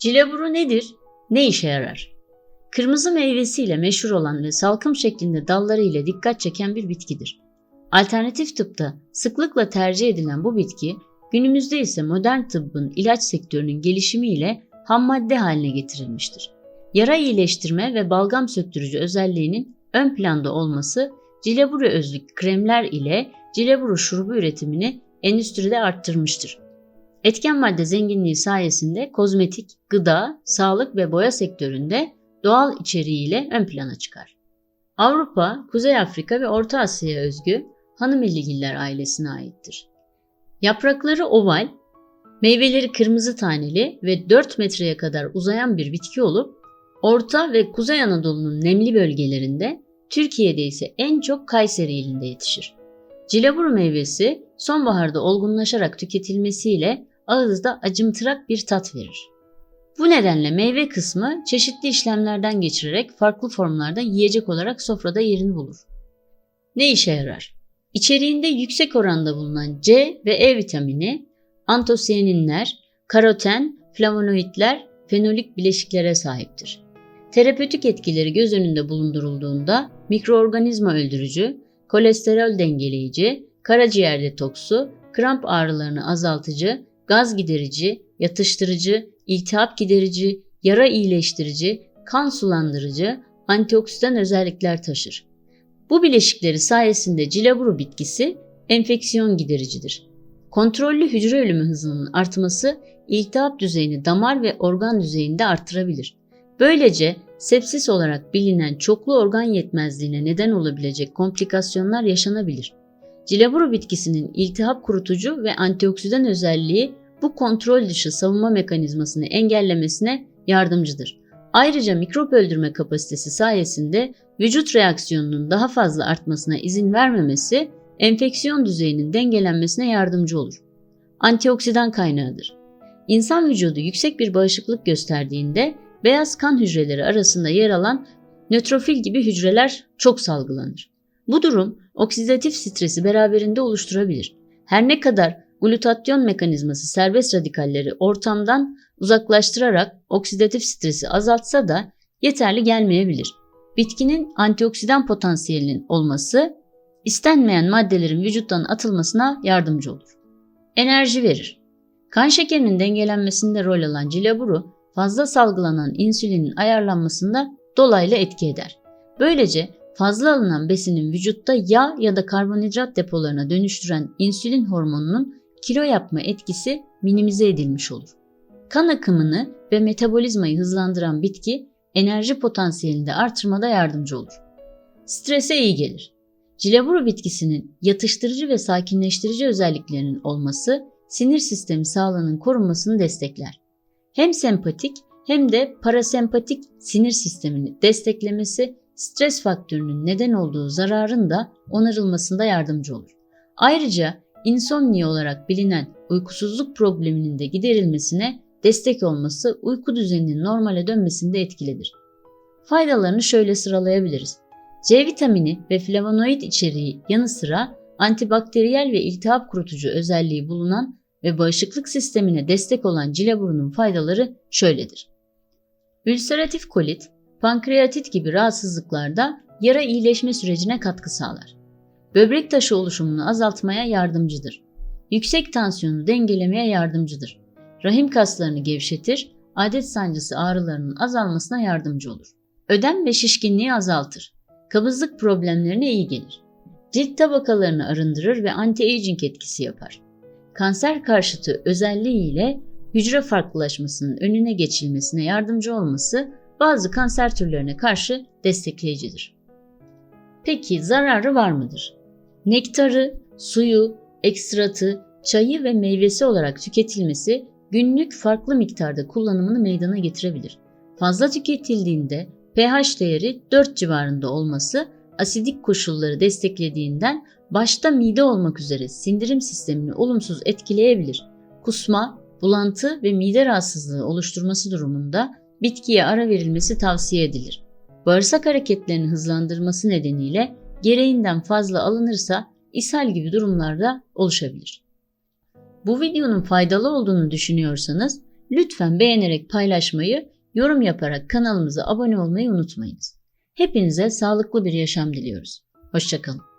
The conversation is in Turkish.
Cileburu nedir? Ne işe yarar? Kırmızı meyvesiyle meşhur olan ve salkım şeklinde dalları ile dikkat çeken bir bitkidir. Alternatif tıpta sıklıkla tercih edilen bu bitki, günümüzde ise modern tıbbın ilaç sektörünün gelişimiyle ham madde haline getirilmiştir. Yara iyileştirme ve balgam söktürücü özelliğinin ön planda olması, cileburu özlük kremler ile cileburu şurubu üretimini endüstride arttırmıştır. Etken madde zenginliği sayesinde kozmetik, gıda, sağlık ve boya sektöründe doğal içeriğiyle ön plana çıkar. Avrupa, Kuzey Afrika ve Orta Asya'ya özgü hanımilligiller ailesine aittir. Yaprakları oval, meyveleri kırmızı taneli ve 4 metreye kadar uzayan bir bitki olup Orta ve Kuzey Anadolu'nun nemli bölgelerinde, Türkiye'de ise en çok Kayseri ilinde yetişir. Cilaburu meyvesi sonbaharda olgunlaşarak tüketilmesiyle ağızda acımtırak bir tat verir. Bu nedenle meyve kısmı çeşitli işlemlerden geçirerek farklı formlarda yiyecek olarak sofrada yerini bulur. Ne işe yarar? İçeriğinde yüksek oranda bulunan C ve E vitamini, antosiyaninler, karoten, flavonoidler, fenolik bileşiklere sahiptir. Terapötik etkileri göz önünde bulundurulduğunda mikroorganizma öldürücü, kolesterol dengeleyici, karaciğer detoksu, kramp ağrılarını azaltıcı, gaz giderici, yatıştırıcı, iltihap giderici, yara iyileştirici, kan sulandırıcı, antioksidan özellikler taşır. Bu bileşikleri sayesinde cilaburu bitkisi enfeksiyon gidericidir. Kontrollü hücre ölümü hızının artması iltihap düzeyini damar ve organ düzeyinde arttırabilir. Böylece sepsis olarak bilinen çoklu organ yetmezliğine neden olabilecek komplikasyonlar yaşanabilir. Cilaburu bitkisinin iltihap kurutucu ve antioksidan özelliği bu kontrol dışı savunma mekanizmasını engellemesine yardımcıdır. Ayrıca mikrop öldürme kapasitesi sayesinde vücut reaksiyonunun daha fazla artmasına izin vermemesi enfeksiyon düzeyinin dengelenmesine yardımcı olur. Antioksidan kaynağıdır. İnsan vücudu yüksek bir bağışıklık gösterdiğinde beyaz kan hücreleri arasında yer alan nötrofil gibi hücreler çok salgılanır. Bu durum oksidatif stresi beraberinde oluşturabilir. Her ne kadar glutatyon mekanizması serbest radikalleri ortamdan uzaklaştırarak oksidatif stresi azaltsa da yeterli gelmeyebilir. Bitkinin antioksidan potansiyelinin olması istenmeyen maddelerin vücuttan atılmasına yardımcı olur. Enerji verir. Kan şekerinin dengelenmesinde rol alan cilaburu fazla salgılanan insülinin ayarlanmasında dolaylı etki eder. Böylece fazla alınan besinin vücutta yağ ya da karbonhidrat depolarına dönüştüren insülin hormonunun kilo yapma etkisi minimize edilmiş olur. Kan akımını ve metabolizmayı hızlandıran bitki enerji potansiyelini de artırmada yardımcı olur. Strese iyi gelir. Cilaburu bitkisinin yatıştırıcı ve sakinleştirici özelliklerinin olması sinir sistemi sağlığının korunmasını destekler. Hem sempatik hem de parasempatik sinir sistemini desteklemesi stres faktörünün neden olduğu zararın da onarılmasında yardımcı olur. Ayrıca insomnia olarak bilinen uykusuzluk probleminin de giderilmesine destek olması uyku düzeninin normale dönmesinde etkilidir. Faydalarını şöyle sıralayabiliriz. C vitamini ve flavonoid içeriği yanı sıra antibakteriyel ve iltihap kurutucu özelliği bulunan ve bağışıklık sistemine destek olan cilaburunun faydaları şöyledir. Ülseratif kolit, pankreatit gibi rahatsızlıklarda yara iyileşme sürecine katkı sağlar. Böbrek taşı oluşumunu azaltmaya yardımcıdır. Yüksek tansiyonu dengelemeye yardımcıdır. Rahim kaslarını gevşetir, adet sancısı ağrılarının azalmasına yardımcı olur. Ödem ve şişkinliği azaltır. Kabızlık problemlerine iyi gelir. Cilt tabakalarını arındırır ve anti-aging etkisi yapar. Kanser karşıtı özelliğiyle hücre farklılaşmasının önüne geçilmesine yardımcı olması bazı kanser türlerine karşı destekleyicidir. Peki zararı var mıdır? Nektarı, suyu, ekstratı, çayı ve meyvesi olarak tüketilmesi günlük farklı miktarda kullanımını meydana getirebilir. Fazla tüketildiğinde pH değeri 4 civarında olması asidik koşulları desteklediğinden başta mide olmak üzere sindirim sistemini olumsuz etkileyebilir. Kusma, bulantı ve mide rahatsızlığı oluşturması durumunda bitkiye ara verilmesi tavsiye edilir. Bağırsak hareketlerini hızlandırması nedeniyle gereğinden fazla alınırsa ishal gibi durumlarda oluşabilir. Bu videonun faydalı olduğunu düşünüyorsanız Lütfen beğenerek paylaşmayı, yorum yaparak kanalımıza abone olmayı unutmayınız. Hepinize sağlıklı bir yaşam diliyoruz. Hoşçakalın.